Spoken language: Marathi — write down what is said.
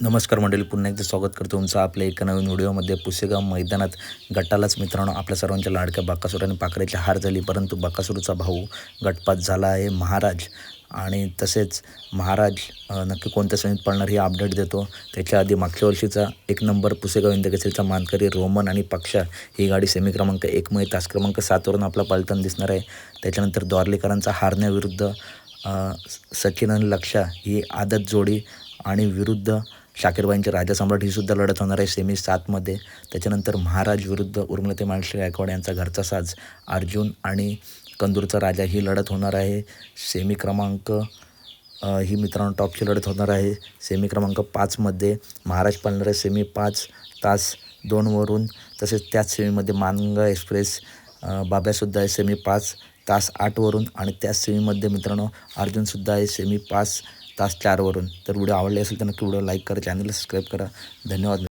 नमस्कार मंडळी पुन्हा एकदा स्वागत करतो तुमचं आपल्या एका नवीन व्हिडिओमध्ये. पुसेगाव मैदानात गटालाच मित्रांनो आपल्या सर्वांच्या लाडक्या बाकासूर आणि पाखरेची हार झाली. परंतु बाकासूरचा भाऊ गटपात झाला आहे महाराज. आणि तसेच महाराज नक्की कोणत्या श्रेणीत पडणार ही अपडेट देतो. त्याच्या आधी मागच्या वर्षीचा एक नंबर पुसेगाव इंदकेसरीचा मानकरी रोमन आणि पक्षा ही गाडी सेमी क्रमांक एकमध्ये तास क्रमांक सातवरून आपला पळताना दिसणार आहे. त्याच्यानंतर द्वारलेकरांचा हारण्याविरुद्ध सचिन आणि लक्षा ही आदत जोडी आणि विरुद्ध शाकीरबाईंचे राजा सम्राट ही सुद्धा लढत होणार आहे सेमी सातमध्ये त्याच्यानंतर महाराज विरुद्ध उर्मिलते मानश्री गायकवाड यांचा घरचा साज अर्जुन आणि कंदूरचा राजा ही लढत होणार आहे. सेमी क्रमांक ही मित्रांनो टॉपची लढत होणार आहे. सेमी क्रमांक पाचमध्ये महाराज पालणार आहे सेमी पाच तास दोनवरून तसेच त्याच सेमीमध्ये मानगा एक्सप्रेस बाब्यासुद्धा आहे सेमी पाच तास आठवरून आणि त्याच सेमीमध्ये मित्रांनो अर्जुनसुद्धा आहे सेमी पाच तास चारवरून. तर व्हिडिओ आवडले असेल तर नक्की व्हिडिओ लाईक करा चॅनलला सबस्क्राईब करा. धन्यवाद